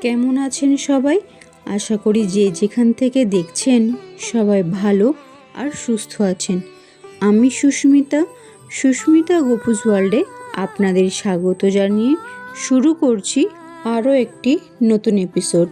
কেমন আছেন সবাই? আশা করি যে যেখান থেকে দেখছেন সবাই ভালো আর সুস্থ আছেন। আমি সুস্মিতা সুস্মিতা গোপুজ ওয়ার্ল্ডে আপনাদের স্বাগত জানিয়ে শুরু করছি আরও একটি নতুন এপিসোড।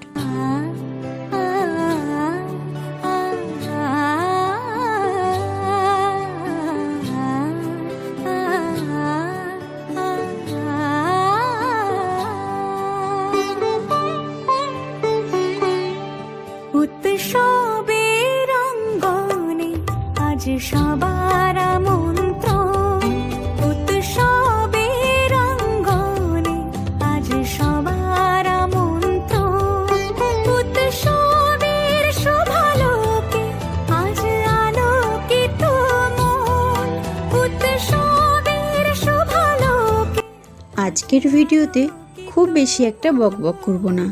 আজকের ভিডিওতে খুব বেশি একটা বকবক করব না।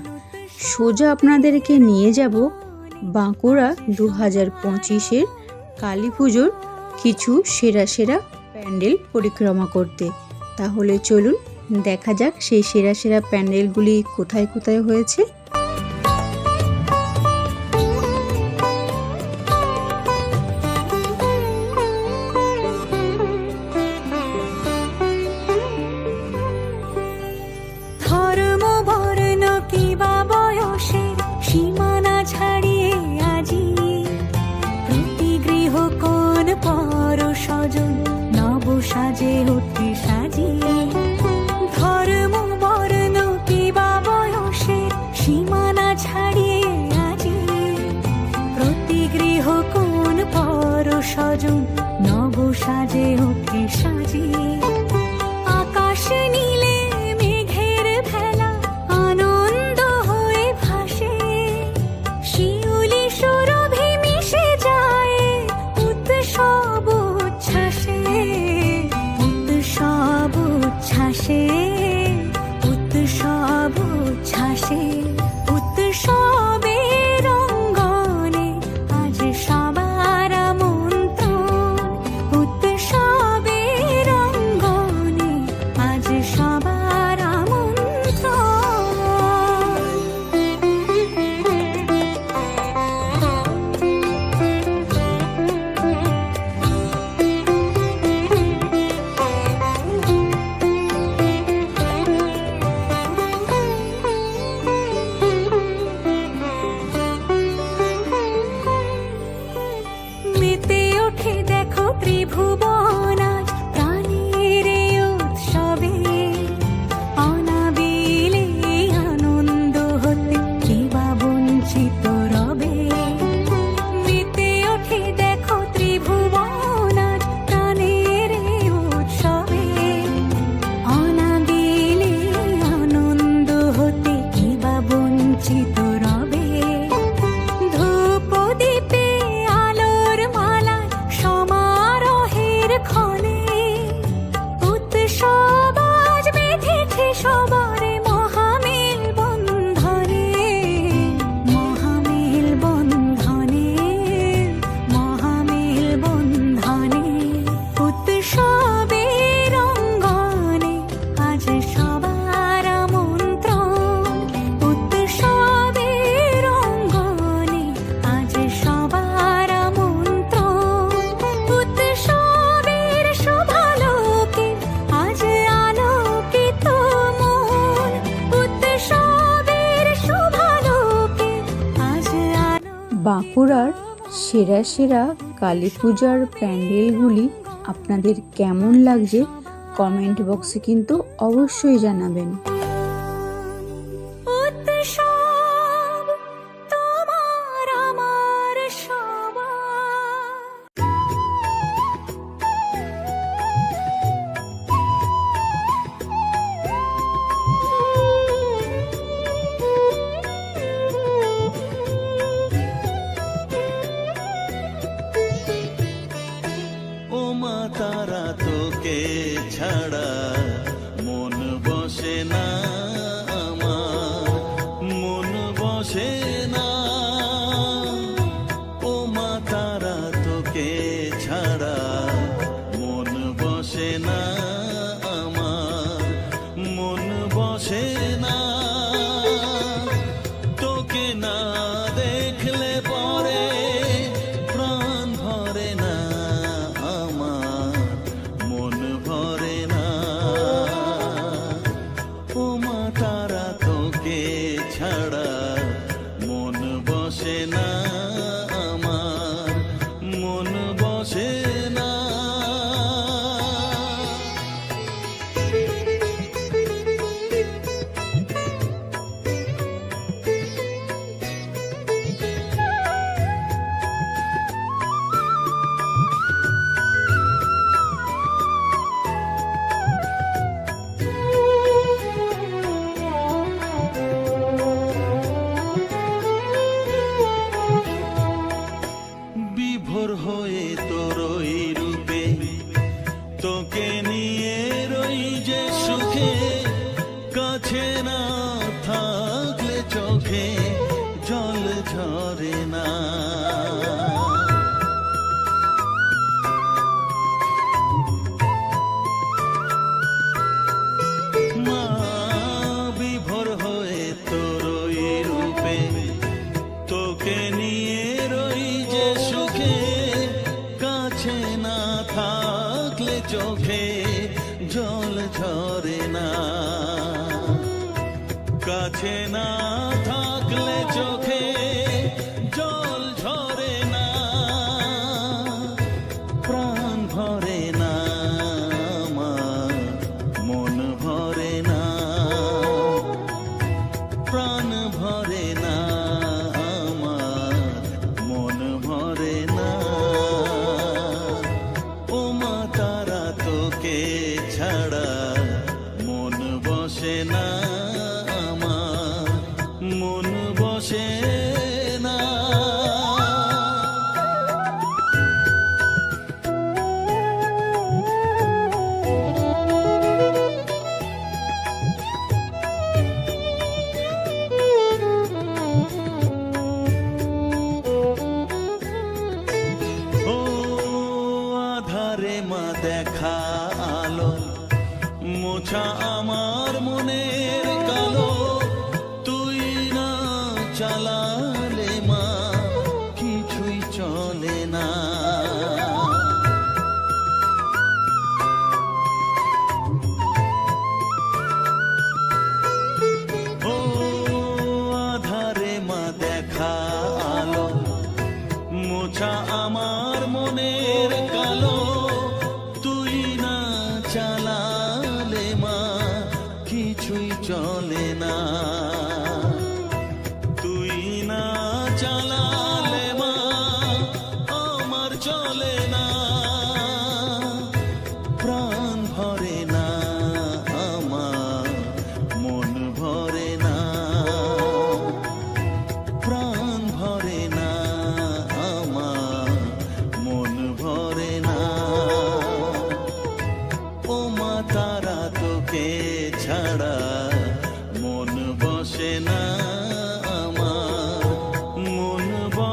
সোজা আপনাদেরকে নিয়ে যাব বাঁকুড়া দু হাজার পঁচিশের কালী পুজোর কিছু সেরা সেরা প্যান্ডেল পরিক্রমা করতে। তাহলে চলুন দেখা যাক সেই সেরা সেরা প্যান্ডেলগুলি কোথায় কোথায় হয়েছে। সেরা সেরা কালী পূজার প্যান্ডেলগুলি আপনাদের কেমন লাগছে কমেন্ট বক্সে কিন্তু অবশ্যই জানাবেন। pain.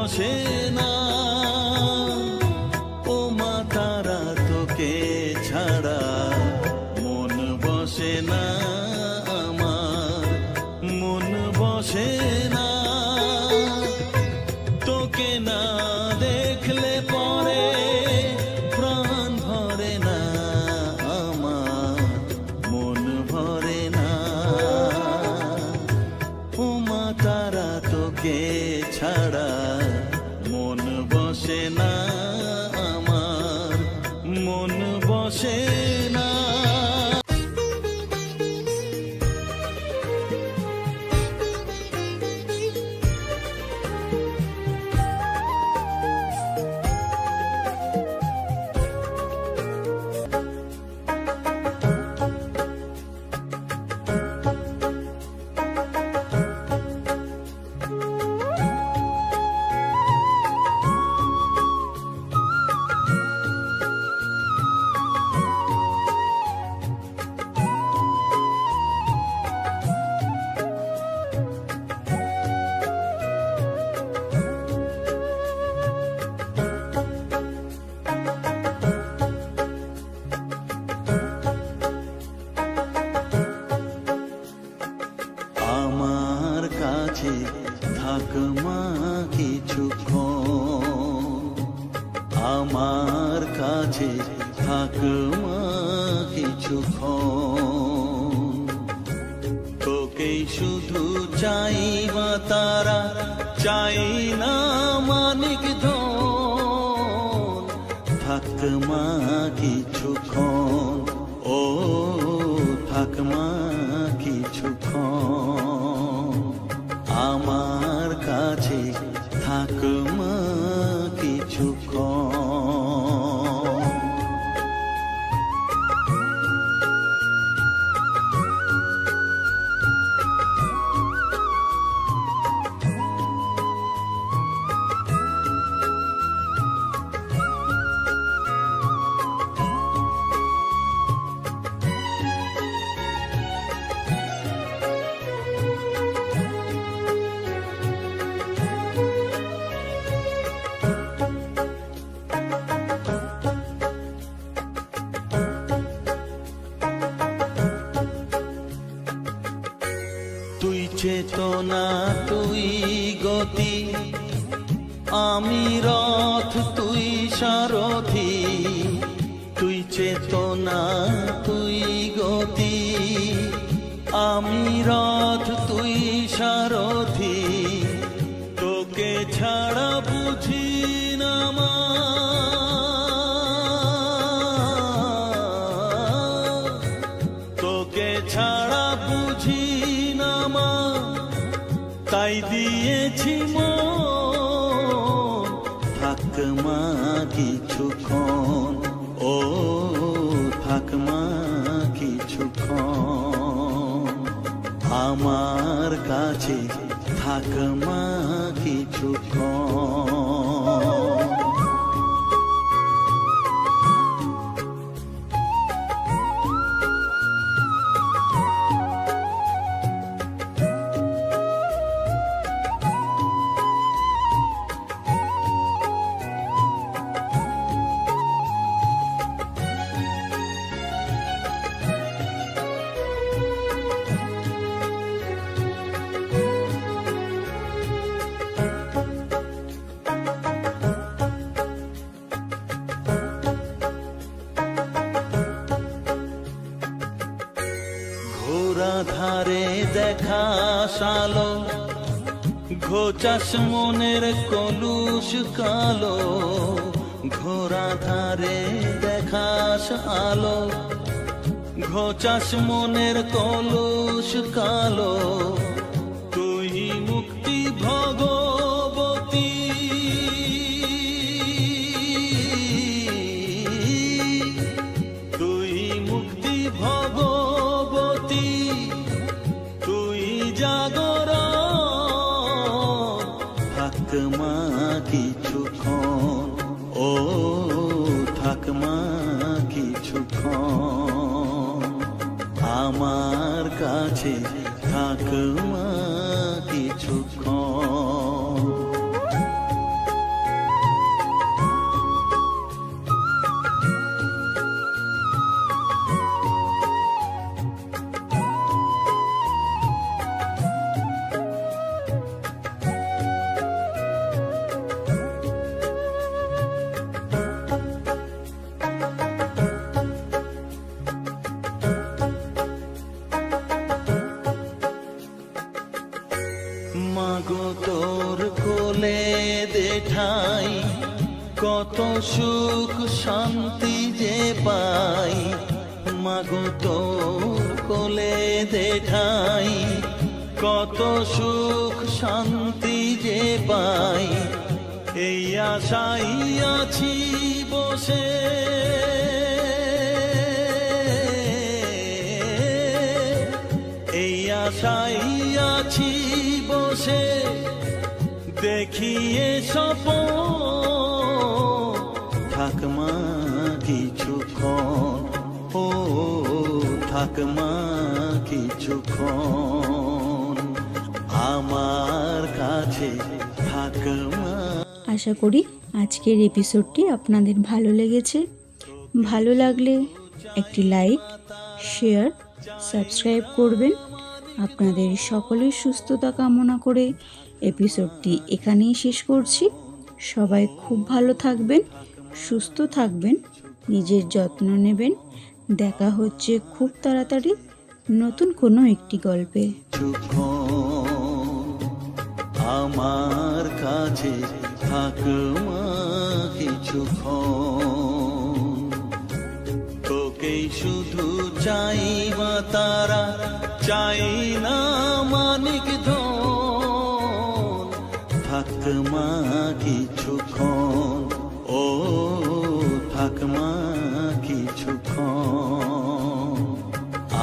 sim. আমার কাছে থাক মা কিছুক্ষণ শুধু চাই মা তারা, চাই না মানিক থাক মা কিছুক্ষণ ও, থাক মা কিছুক্ষণ আমার কাছে থাক মা কিছুক্ষণ চেতনা আমার কাছে থাক মা ধারে দেখা সালো, ঘোচাস মনের কলুষ কালো ঘোরা ধারে দেখাস আলো ঘোচাস মনের কলুষ কালো। কিছুক্ষণ। ও থাক মা কিছুক্ষণ। আমার কাছে থাক। তোর কোলে দেঠাই কত সুখ শান্তি যে পাই। এই আশাই আছি বসে। এই আশাই আছি বসে। দেখিয়ে সপ থাক মা কিছুক্ষণ থাক মা কিছুক্ষণ আমার কাছে থাক মা। আশা করি আজকের এপিসোডটি আপনাদের ভালো লেগেছে। ভালো লাগলে একটি লাইক শেয়ার সাবস্ক্রাইব করবেন। আপনাদের সকলের সুস্থতা কামনা করে এপিসোডটি এখানেই শেষ করছি। সবাই খুব ভালো থাকবেন, সুস্থ থাকবেন, নিজের যত্ন নেবেন। দেখা হচ্ছে খুব তাড়াতাড়ি নতুন কোনো একটি গল্পে। আমার কাছে থাক মা কিছুক্ষণ তোকেই শুধু চাই মা তারা, চাই না মানিক ধন।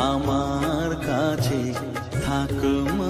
আমার কাছে থাক মা